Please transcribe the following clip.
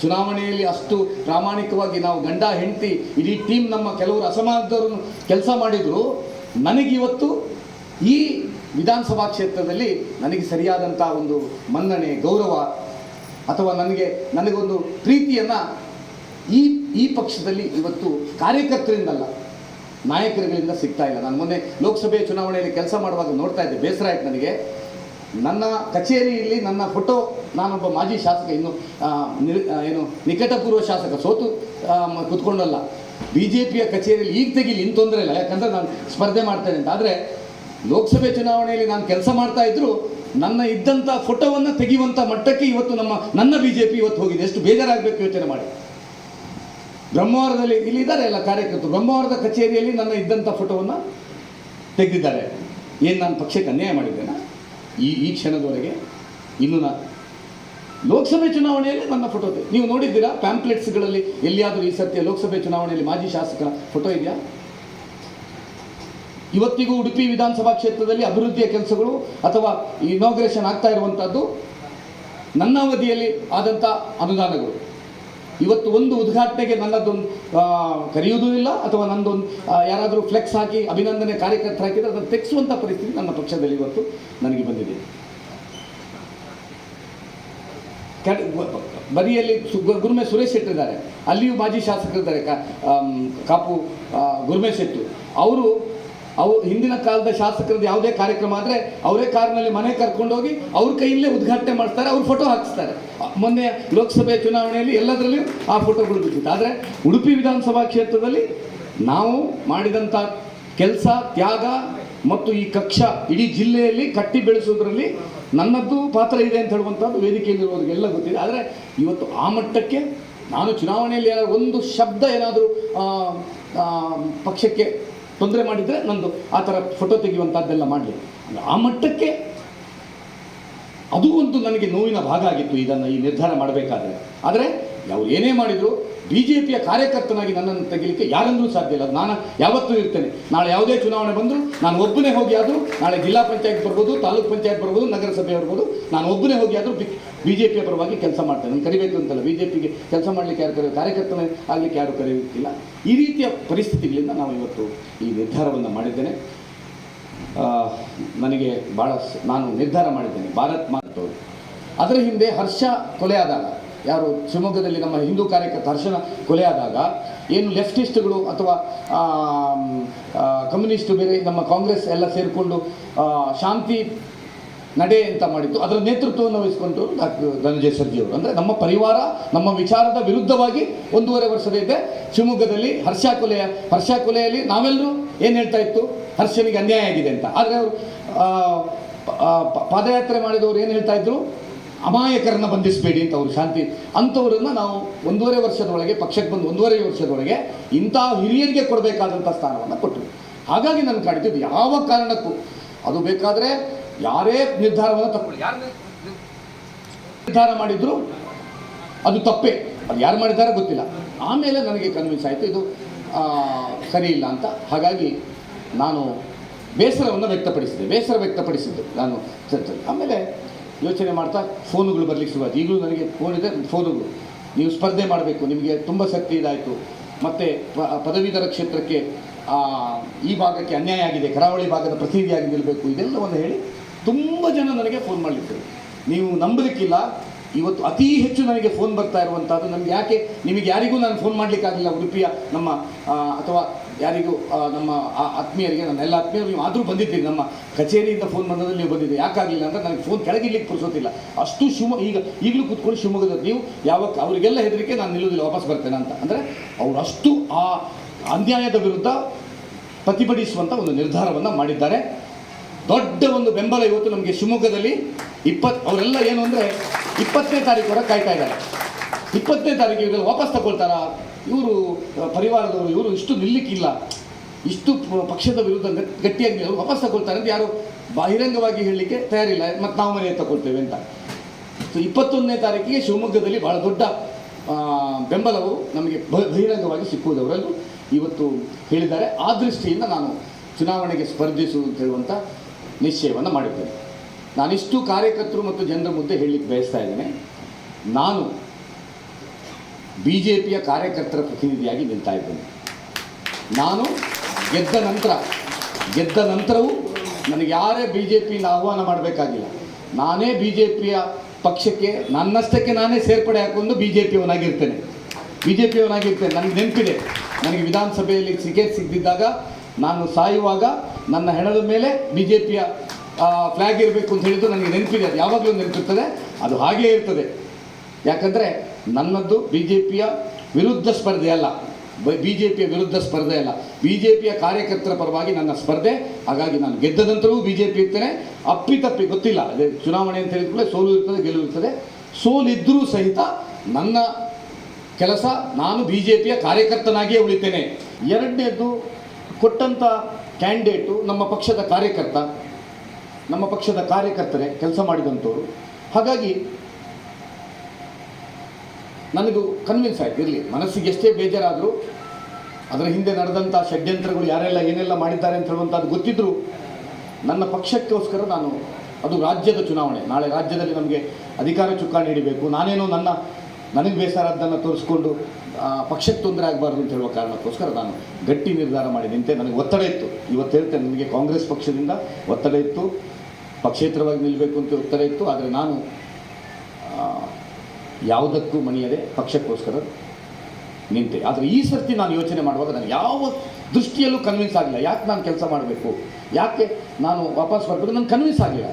ಚುನಾವಣೆಯಲ್ಲಿ ಅಷ್ಟು ಪ್ರಾಮಾಣಿಕವಾಗಿ ನಾವು ಗಂಡ, ಹೆಂಡತಿ, ಇಡೀ ಟೀಮ್ ನಮ್ಮ ಕೆಲವರು ಅಸಮಾನದವರು ಕೆಲಸ ಮಾಡಿದ್ರು. ನನಗಿವತ್ತು ಈ ವಿಧಾನಸಭಾ ಕ್ಷೇತ್ರದಲ್ಲಿ ನನಗೆ ಸರಿಯಾದಂಥ ಒಂದು ಮನ್ನಣೆ, ಗೌರವ ಅಥವಾ ನನಗೆ, ನನಗೊಂದು ಪ್ರೀತಿಯನ್ನು ಈ ಈ ಪಕ್ಷದಲ್ಲಿ ಇವತ್ತು ಕಾರ್ಯಕರ್ತರಿಂದಲ್ಲ, ನಾಯಕರುಗಳಿಂದ ಸಿಗ್ತಾ ಇಲ್ಲ. ನಾನು ಮೊನ್ನೆ ಲೋಕಸಭೆ ಚುನಾವಣೆಯಲ್ಲಿ ಕೆಲಸ ಮಾಡುವಾಗ ನೋಡ್ತಾ ಇದ್ದೆ, ಬೇಸರ ಆಯ್ತು ನನಗೆ. ನನ್ನ ಕಚೇರಿಯಲ್ಲಿ ನನ್ನ ಫೋಟೋ ನಾನೊಬ್ಬ ಮಾಜಿ ಶಾಸಕ, ಇನ್ನು ಏನು, ನಿಕಟಪೂರ್ವ ಶಾಸಕ, ಸೋತು ಕುತ್ಕೊಂಡಲ್ಲ ಬಿ ಜೆ ಪಿಯ ಕಚೇರಿಯಲ್ಲಿ ಈಗ ತೆಗೀಲಿ ಇನ್ನು ತೊಂದರೆ ಇಲ್ಲ. ಯಾಕಂದರೆ ನಾನು ಸ್ಪರ್ಧೆ ಮಾಡ್ತೇನೆ ಅಂತ ಆದರೆ ಲೋಕಸಭೆ ಚುನಾವಣೆಯಲ್ಲಿ ನಾನು ಕೆಲಸ ಮಾಡ್ತಾ ಇದ್ದರೂ ನನ್ನ ಇದ್ದಂಥ ಫೋಟೋವನ್ನು ತೆಗೆಯುವಂಥ ಮಟ್ಟಕ್ಕೆ ಇವತ್ತು ನಮ್ಮ, ನನ್ನ ಬಿ ಜೆ ಪಿ ಇವತ್ತು ಹೋಗಿದೆ. ಎಷ್ಟು ಬೇಜಾರಾಗಬೇಕು ಯೋಚನೆ ಮಾಡಿ. ಬ್ರಹ್ಮವಾರದಲ್ಲಿ ಇಲ್ಲಿ ಇದ್ದಾರೆ ಎಲ್ಲ ಕಾರ್ಯಕರ್ತರು. ಬ್ರಹ್ಮವಾರದ ಕಚೇರಿಯಲ್ಲಿ ನನ್ನ ಇದ್ದಂಥ ಫೋಟೋವನ್ನು ತೆಗೆದಿದ್ದಾರೆ. ಏನು ನಾನು ಪಕ್ಷಕ್ಕೆ ಅನ್ಯಾಯ ಮಾಡಿದ್ದೇನೆ? ಈ ಈ ಕ್ಷಣದವರೆಗೆ ಇನ್ನು ನಾನು ಲೋಕಸಭೆ ಚುನಾವಣೆಯಲ್ಲಿ ನನ್ನ ಫೋಟೋ ಇದೆ. ನೀವು ನೋಡಿದ್ದೀರಾ ಪ್ಯಾಂಪ್ಲೆಟ್ಸ್ಗಳಲ್ಲಿ ಎಲ್ಲಿಯಾದರೂ ಈ ಸತ್ಯ ಲೋಕಸಭೆ ಚುನಾವಣೆಯಲ್ಲಿ ಮಾಜಿ ಶಾಸಕ ಫೋಟೋ ಇದೆಯಾ? ಇವತ್ತಿಗೂ ಉಡುಪಿ ವಿಧಾನಸಭಾ ಕ್ಷೇತ್ರದಲ್ಲಿ ಅಭಿವೃದ್ಧಿಯ ಕೆಲಸಗಳು ಅಥವಾ ಇನಾಗ್ರೇಷನ್ ಆಗ್ತಾ ಇರುವಂಥದ್ದು ನನ್ನ ಅವಧಿಯಲ್ಲಿ ಆದಂಥ ಅನುದಾನಗಳು. ಇವತ್ತು ಒಂದು ಉದ್ಘಾಟನೆಗೆ ನನ್ನದೊಂದು ಕರೆಯುವುದೂ ಇಲ್ಲ, ಅಥವಾ ನನ್ನದೊಂದು ಯಾರಾದರೂ ಫ್ಲೆಕ್ಸ್ ಹಾಕಿ ಅಭಿನಂದನೆ ಕಾರ್ಯಕರ್ತರು ಹಾಕಿದರೆ ಅದನ್ನು ತೆಗೆಸುವಂಥ ಪರಿಸ್ಥಿತಿ ನನ್ನ ಪಕ್ಷದಲ್ಲಿ ಇವತ್ತು ನನಗೆ ಬಂದಿದೆ. ಗು- ಗುರುಮೆ ಸುರೇಶ್ ಶೆಟ್ಟಿ ಇದ್ದಾರೆ ಅಲ್ಲಿಯೂ ಮಾಜಿ ಶಾಸಕರಿದ್ದಾರೆ ಕಾಪು ಗುರುಮೆ ಶೆಟ್ಟು. ಅವರು ಅವು ಹಿಂದಿನ ಕಾಲದ ಶಾಸಕರದ್ದು ಯಾವುದೇ ಕಾರ್ಯಕ್ರಮ ಆದರೆ ಅವರೇ ಕಾರ್ನಲ್ಲಿ ಮನೆ ಕರ್ಕೊಂಡೋಗಿ ಅವ್ರ ಕೈಯಲ್ಲೇ ಉದ್ಘಾಟನೆ ಮಾಡ್ತಾರೆ ಅವ್ರು ಫೋಟೋ ಹಾಕಿಸ್ತಾರೆ. ಮೊನ್ನೆ ಲೋಕಸಭೆ ಚುನಾವಣೆಯಲ್ಲಿ ಎಲ್ಲದರಲ್ಲಿ ಆ ಫೋಟೋಗಳು ಬಿಟ್ಟಿತ್ತು ಆದರೆ ಉಡುಪಿ ವಿಧಾನಸಭಾ ಕ್ಷೇತ್ರದಲ್ಲಿ ನಾವು ಮಾಡಿದಂಥ ಕೆಲಸ, ತ್ಯಾಗ ಮತ್ತು ಈ ಕಕ್ಷ ಇಡೀ ಜಿಲ್ಲೆಯಲ್ಲಿ ಕಟ್ಟಿ ಬೆಳೆಸೋದ್ರಲ್ಲಿ ನನ್ನದ್ದು ಪಾತ್ರ ಇದೆ ಅಂತ ಹೇಳುವಂಥದ್ದು ವೇದಿಕೆಯಲ್ಲಿರುವವರಿಗೆಲ್ಲ ಗೊತ್ತಿದೆ. ಆದರೆ ಇವತ್ತು ಆ ಮಟ್ಟಕ್ಕೆ ನಾನು ಚುನಾವಣೆಯಲ್ಲಿ ಏನಾದರೂ ಒಂದು ಶಬ್ದ ಏನಾದರೂ ಪಕ್ಷಕ್ಕೆ ತೊಂದರೆ ಮಾಡಿದರೆ ನಂದು ಆ ಥರ ಫೋಟೋ ತೆಗೆಯುವಂಥದ್ದೆಲ್ಲ ಮಾಡಲಿ. ಆ ಮಟ್ಟಕ್ಕೆ ಅದು ಒಂದು ನನಗೆ ನೋವಿನ ಭಾಗ ಆಗಿತ್ತು ಇದನ್ನು ಈ ನಿರ್ಧಾರ ಮಾಡಬೇಕಾದ್ರೆ. ಆದರೆ ಅವ್ರು ಏನೇ ಮಾಡಿದರೂ ಬಿ ಜೆ ಪಿಯ ಕಾರ್ಯಕರ್ತನಾಗಿ ನನ್ನನ್ನು ತೆಗಿಲಿಕ್ಕೆ ಯಾರಂದರೂ ಸಾಧ್ಯ ಇಲ್ಲ. ನಾನು ಯಾವತ್ತೂ ಇರ್ತೇನೆ. ನಾಳೆ ಯಾವುದೇ ಚುನಾವಣೆ ಬಂದರೂ ನಾನು ಒಬ್ಬನೇ ಹೋಗಿ ಆದರೂ ನಾಳೆ ಜಿಲ್ಲಾ ಪಂಚಾಯತ್ ಬರ್ಬೋದು, ತಾಲೂಕ್ ಪಂಚಾಯತ್ ಬರ್ಬೋದು, ನಗರಸಭೆ ಬರ್ಬೋದು, ನಾನು ಒಬ್ಬನೇ ಹೋಗಿ ಆದರೂ ಬಿ ಜೆ ಪಿಯ ಪರವಾಗಿ ಕೆಲಸ ಮಾಡ್ತಾರೆ. ನಾನು ಕರಿಬೇಕು ಅಂತಲ್ಲ ಬಿ ಜೆ ಪಿಗೆ ಕೆಲಸ ಮಾಡಲಿಕ್ಕೆ ಯಾರು ಕರೆಯೋ ಕಾರ್ಯಕರ್ತನೇ ಆಗಲಿಕ್ಕೆ ಯಾರು ಕರೆಯುತ್ತಿಲ್ಲ. ಈ ರೀತಿಯ ಪರಿಸ್ಥಿತಿಗಳಿಂದ ನಾವು ಇವತ್ತು ಈ ನಿರ್ಧಾರವನ್ನು ಮಾಡಿದ್ದೇನೆ. ನನಗೆ ಭಾಳ ನಾನು ನಿರ್ಧಾರ ಮಾಡಿದ್ದೇನೆ. ಭಾರತ್ ಮಾತು. ಅದರ ಹಿಂದೆ ಹರ್ಷ ಕೊಲೆಯಾದಾಗ, ಯಾರು ಶಿವಮೊಗ್ಗದಲ್ಲಿ ನಮ್ಮ ಹಿಂದೂ ಕಾರ್ಯಕರ್ತ ಹರ್ಷನ ಕೊಲೆಯಾದಾಗ, ಏನು ಲೆಫ್ಟಿಸ್ಟ್ಗಳು ಅಥವಾ ಕಮ್ಯುನಿಸ್ಟ್ ಬೇರೆ ನಮ್ಮ ಕಾಂಗ್ರೆಸ್ ಎಲ್ಲ ಸೇರಿಕೊಂಡು ಶಾಂತಿ ನಡೆ ಅಂತ ಮಾಡಿದ್ದು. ಅದರ ನೇತೃತ್ವವನ್ನು ವಹಿಸಿಕೊಂಡು ಡಾಕ್ಟರ್ ಧನಂಜಯ ಸರ್ಜಿ ಅವರು. ಅಂದರೆ ನಮ್ಮ ಪರಿವಾರ, ನಮ್ಮ ವಿಚಾರದ ವಿರುದ್ಧವಾಗಿ ಒಂದೂವರೆ ವರ್ಷದ ಹಿಂದೆ ಶಿವಮೊಗ್ಗದಲ್ಲಿ ಹರ್ಷ ಕೊಲೆಯ, ಹರ್ಷ ಕೊಲೆಯಲ್ಲಿ ನಾವೆಲ್ಲರೂ ಏನು ಹೇಳ್ತಾ ಇತ್ತು? ಹರ್ಷನಿಗೆ ಅನ್ಯಾಯ ಆಗಿದೆ ಅಂತ. ಆದರೆ ಅವರು ಪಾದಯಾತ್ರೆ ಮಾಡಿದವರು ಏನು ಹೇಳ್ತಾ ಇದ್ರು? ಅಮಾಯಕರನ್ನ ಬಂಧಿಸಬೇಡಿ ಅಂತ ಅವರು ಶಾಂತಿ, ಅಂಥವ್ರನ್ನ ನಾವು ಒಂದೂವರೆ ವರ್ಷದೊಳಗೆ, ಪಕ್ಷಕ್ಕೆ ಬಂದು ಒಂದೂವರೆ ವರ್ಷದೊಳಗೆ ಇಂಥ ಹಿರಿಯರಿಗೆ ಕೊಡಬೇಕಾದಂಥ ಸ್ಥಾನವನ್ನು ಕೊಟ್ಟರು ಹಾಗಾಗಿ ನನ್ನ ಕಾಣ್ತಿದ್ದು ಯಾವ ಕಾರಣಕ್ಕೂ. ಅದು ಬೇಕಾದರೆ ಯಾರೇ ನಿರ್ಧಾರವನ್ನು ತಪ್ಪು ಯಾರು ನಿರ್ಧಾರ ಮಾಡಿದ್ರು ಅದು ತಪ್ಪೇ. ಅದು ಯಾರು ಮಾಡಿದ್ದಾರೆ ಗೊತ್ತಿಲ್ಲ. ಆಮೇಲೆ ನನಗೆ ಕನ್ವಿನ್ಸ್ ಆಯಿತು, ಇದು ಸರಿ ಇಲ್ಲ ಅಂತ. ಹಾಗಾಗಿ ನಾನು ಬೇಸರವನ್ನು ವ್ಯಕ್ತಪಡಿಸಿದೆ. ಬೇಸರ ವ್ಯಕ್ತಪಡಿಸಿದ್ದೆ ನಾನು ಆಮೇಲೆ ಯೋಚನೆ ಮಾಡ್ತಾ ಫೋನುಗಳು ಬರಲಿಕ್ಕೆ ಶುರುವಾಯಿತು. ಈಗಲೂ ನನಗೆ ಫೋನ್ ಇದೆ, ಫೋನುಗಳು. ನೀವು ಸ್ಪರ್ಧೆ ಮಾಡಬೇಕು, ನಿಮಗೆ ತುಂಬ ಶಕ್ತಿ ಇದಾಯಿತು. ಮತ್ತು ಪದವೀಧರ ಕ್ಷೇತ್ರಕ್ಕೆ ಈ ಭಾಗಕ್ಕೆ ಅನ್ಯಾಯ ಆಗಿದೆ, ಕರಾವಳಿ ಭಾಗದ ಪ್ರತಿನಿಧಿಯಾಗಿ ನಿಲ್ಲಬೇಕು ಇದೆಲ್ಲವನ್ನು ಹೇಳಿ ತುಂಬ ಜನ ನನಗೆ ಫೋನ್ ಮಾಡಲಿದ್ದರು ನೀವು ನಂಬಲಿಕ್ಕಿಲ್ಲ, ಇವತ್ತು ಅತಿ ಹೆಚ್ಚು ನನಗೆ ಫೋನ್ ಬರ್ತಾ ಇರುವಂಥದ್ದು ನಮ್ಗೆ ಯಾಕೆ, ನಿಮಗೆ ಯಾರಿಗೂ ನಾನು ಫೋನ್ ಮಾಡಲಿಕ್ಕಾಗಲಿಲ್ಲ ಉಡುಪಿಯ ನಮ್ಮ ಅಥವಾ ಯಾರಿಗೂ ನಮ್ಮ ಆತ್ಮೀಯರಿಗೆ ನನ್ನ ಎಲ್ಲ ಆತ್ಮೀಯರು, ನೀವು ಆದರೂ ಬಂದಿದ್ದೀರಿ, ನಮ್ಮ ಕಚೇರಿಯಿಂದ ಫೋನ್ ಬಂದದಲ್ಲಿ ನೀವು ಬಂದಿದ್ದೀರಿ. ಯಾಕಾಗಲಿಲ್ಲ ಅಂದರೆ ನನಗೆ ಫೋನ್ ಕೆಳಗಿರ್ಲಿಕ್ಕೆ ಪುರ್ಸೋತಿಲ್ಲ ಅಷ್ಟು ಶಿವಮೊಗ್ಗ ಈಗ, ಈಗಲೂ ಕೂತ್ಕೊಂಡು ಶಿವಮೊಗ್ಗದ ನೀವು ಯಾವಾಗ ಅವರಿಗೆಲ್ಲ ಹೆದರಿಕೆ ನಾನು ನಿಲ್ಲೋದಿಲ್ಲ, ವಾಪಸ್ ಬರ್ತೇನೆ ಅಂತ. ಅಂದರೆ ಅವರು ಅಷ್ಟು ಆ ಅನ್ಯಾಯದ ವಿರುದ್ಧ ಪ್ರತಿಭಟಿಸುವಂಥ ಒಂದು ನಿರ್ಧಾರವನ್ನು ಮಾಡಿದ್ದಾರೆ. ದೊಡ್ಡ ಒಂದು ಬೆಂಬಲ ಇವತ್ತು ನಮಗೆ ಶಿವಮೊಗ್ಗದಲ್ಲಿ. ಇಪ್ಪತ್ತು ಅವರೆಲ್ಲ ಏನು ಅಂದರೆ ಇಪ್ಪತ್ತನೇ ತಾರೀಕುವರೆಗೆ ಕಾಯ್ತಾ ಇದ್ದಾರೆ. ಇಪ್ಪತ್ತನೇ ತಾರೀಕು ಇವರೆಲ್ಲ ವಾಪಸ್ ತಗೊಳ್ತಾರಾ? ಇವರು ಪರಿವಾರದವರು, ಇವರು ಇಷ್ಟು ನಿಲ್ಲಿಕ್ಕಿಲ್ಲ. ಇಷ್ಟು ಪಕ್ಷದ ವಿರುದ್ಧ ಗಟ್- ಗಟ್ಟಿಯಾಗಿ ಅವರು ವಾಪಸ್ ತಗೊಳ್ತಾರೆ ಅಂತ ಯಾರು ಬಹಿರಂಗವಾಗಿ ಹೇಳಲಿಕ್ಕೆ ತಯಾರಿಲ್ಲ. ಮತ್ತು ನಾವು ಮನೆ ತಗೊಳ್ತೇವೆ ಅಂತ. ಸೊ ಇಪ್ಪತ್ತೊಂದನೇ ತಾರೀಕಿಗೆ ಶಿವಮೊಗ್ಗದಲ್ಲಿ ಭಾಳ ದೊಡ್ಡ ಬೆಂಬಲವು ನಮಗೆ ಬಹಿರಂಗವಾಗಿ ಸಿಕ್ಕುವುದು ಅವರಲ್ಲೂ ಇವತ್ತು ಹೇಳಿದ್ದಾರೆ. ಆ ದೃಷ್ಟಿಯಿಂದ ನಾನು ಚುನಾವಣೆಗೆ ಸ್ಪರ್ಧಿಸು ನಿಶ್ಚಯವನ್ನು ಮಾಡಿದ್ದೇನೆ. ನಾನಿಷ್ಟು ಕಾರ್ಯಕರ್ತರು ಮತ್ತು ಜನರ ಮುದ್ದೆ ಹೇಳಲಿಕ್ಕೆ ಬಯಸ್ತಾ ಇದ್ದೇನೆ. ನಾನು ಬಿ ಜೆ ಪಿಯ ಕಾರ್ಯಕರ್ತರ ಪ್ರತಿನಿಧಿಯಾಗಿ ನಿಲ್ತಾ ಇದ್ದೇನೆ. ನಾನು ಗೆದ್ದ ನಂತರ, ಗೆದ್ದ ನಂತರವೂ ನನಗೆ ಯಾರೇ ಬಿ ಜೆ ಪಿಯಿಂದ ಆಹ್ವಾನ ಮಾಡಬೇಕಾಗಿಲ್ಲ. ನಾನೇ ಬಿ ಜೆ ಪಿಯ ಪಕ್ಷಕ್ಕೆ, ನನ್ನಷ್ಟಕ್ಕೆ ನಾನೇ ಸೇರ್ಪಡೆ ಹಾಕೊಂಡು ಬಿ ಜೆ ಪಿಯವನಾಗಿರ್ತೇನೆ ಬಿ ಜೆ ಪಿಯವನಾಗಿರ್ತೇನೆ ನನಗೆ ನೆನಪಿದೆ. ನನಗೆ ವಿಧಾನಸಭೆಯಲ್ಲಿ ಟಿಕೆಟ್ ಸಿಗದಿದ್ದಾಗ ನಾನು ಸಾಯುವಾಗ ನನ್ನ ಹೆಣದ ಮೇಲೆ ಬಿ ಜೆ ಪಿಯ ಫ್ಲ್ಯಾಗ್ ಇರಬೇಕು ಅಂತ ಹೇಳಿದ್ದು ನನಗೆ ನೆನಪಿದೆ. ಅದು ಯಾವಾಗಲೂ ನೆನಪಿರ್ತದೆ. ಅದು ಹಾಗೇ ಇರ್ತದೆ. ಯಾಕಂದರೆ ನನ್ನದ್ದು ಬಿ ಜೆ ಪಿಯ ವಿರುದ್ಧ ಸ್ಪರ್ಧೆ ಅಲ್ಲ. ಬಿ ಜೆ ಪಿಯ ವಿರುದ್ಧ ಸ್ಪರ್ಧೆ ಅಲ್ಲ. ಬಿ ಜೆ ಪಿಯ ಕಾರ್ಯಕರ್ತರ ಪರವಾಗಿ ನನ್ನ ಸ್ಪರ್ಧೆ. ಹಾಗಾಗಿ ನಾನು ಗೆದ್ದ ನಂತರವೂ ಬಿ ಜೆ ಪಿ ಇರ್ತೇನೆ ಅಪ್ಪಿತಪ್ಪಿ ಗೊತ್ತಿಲ್ಲ. ಅದೇ ಚುನಾವಣೆ ಅಂತ ಹೇಳಿದ ಸೋಲು ಇರ್ತದೆ, ಗೆಲುವು ಇರ್ತದೆ. ಸೋಲಿದ್ದರೂ ಸಹಿತ ನನ್ನ ಕೆಲಸ ನಾನು ಬಿ ಜೆ ಪಿಯ ಕಾರ್ಯಕರ್ತನಾಗಿಯೇ ಉಳಿತೇನೆ. ಎರಡನೇದು ಕೊಟ್ಟಂಥ ಕ್ಯಾಂಡಿಡೇಟು ನಮ್ಮ ಪಕ್ಷದ ಕಾರ್ಯಕರ್ತ, ನಮ್ಮ ಪಕ್ಷದ ಕಾರ್ಯಕರ್ತರೇ ಕೆಲಸ ಮಾಡಿದಂಥವ್ರು. ಹಾಗಾಗಿ ನನಗೂ ಕನ್ವಿನ್ಸ್ ಆಯಿತು, ಇರಲಿ, ಮನಸ್ಸಿಗೆ ಎಷ್ಟೇ ಬೇಜಾರಾದರೂ ಅದರ ಹಿಂದೆ ನಡೆದಂಥ ಷಡ್ಯಂತ್ರಗಳು ಯಾರೆಲ್ಲ ಏನೆಲ್ಲ ಮಾಡಿದ್ದಾರೆ ಅಂತ ಹೇಳುವಂಥದ್ದು ಗೊತ್ತಿದ್ದರೂ ನನ್ನ ಪಕ್ಷಕ್ಕೋಸ್ಕರ ನಾನು ಅದು ರಾಜ್ಯದ ಚುನಾವಣೆ. ನಾಳೆ ರಾಜ್ಯದಲ್ಲಿ ನಮಗೆ ಅಧಿಕಾರ ಚುಕ್ಕಾಣಿ ಹಿಡಿಬೇಕು. ನಾನೇನೋ ನನ್ನ ನನಗೆ ಬೇಸರದ್ದನ್ನು ತೋರಿಸ್ಕೊಂಡು ಆ, ಪಕ್ಷಕ್ಕೆ ತೊಂದರೆ ಆಗಬಾರ್ದು ಅಂತ ಹೇಳುವ ಕಾರಣಕ್ಕೋಸ್ಕರ ನಾನು ಗಟ್ಟಿ ನಿರ್ಧಾರ ಮಾಡಿ ನಿಂತೆ. ನನಗೆ ಒತ್ತಡ ಇತ್ತು. ಇವತ್ತು ಹೇಳ್ತೇನೆ ನನಗೆ ಕಾಂಗ್ರೆಸ್ ಪಕ್ಷದಿಂದ ಒತ್ತಡ ಇತ್ತು. ಪಕ್ಷೇತರವಾಗಿ ನಿಲ್ಲಬೇಕು ಅಂತ ಒತ್ತಡ ಇತ್ತು. ಆದರೆ ನಾನು ಯಾವುದಕ್ಕೂ ಮಣಿಯದೆ ಪಕ್ಷಕ್ಕೋಸ್ಕರ ನಿಂತೆ. ಆದರೆ ಈ ಸರ್ತಿ ನಾನು ಯೋಚನೆ ಮಾಡುವಾಗ ನಾನು ಯಾವ ದೃಷ್ಟಿಯಲ್ಲೂ ಕನ್ವಿನ್ಸ್ ಆಗಲಿಲ್ಲ. ಯಾಕೆ ನಾನು ಕೆಲಸ ಮಾಡಬೇಕು? ಯಾಕೆ ನಾನು ವಾಪಸ್ ಬರಬೇಕು? ನನಗೆ ಕನ್ವಿನ್ಸ್ ಆಗಲಿಲ್ಲ.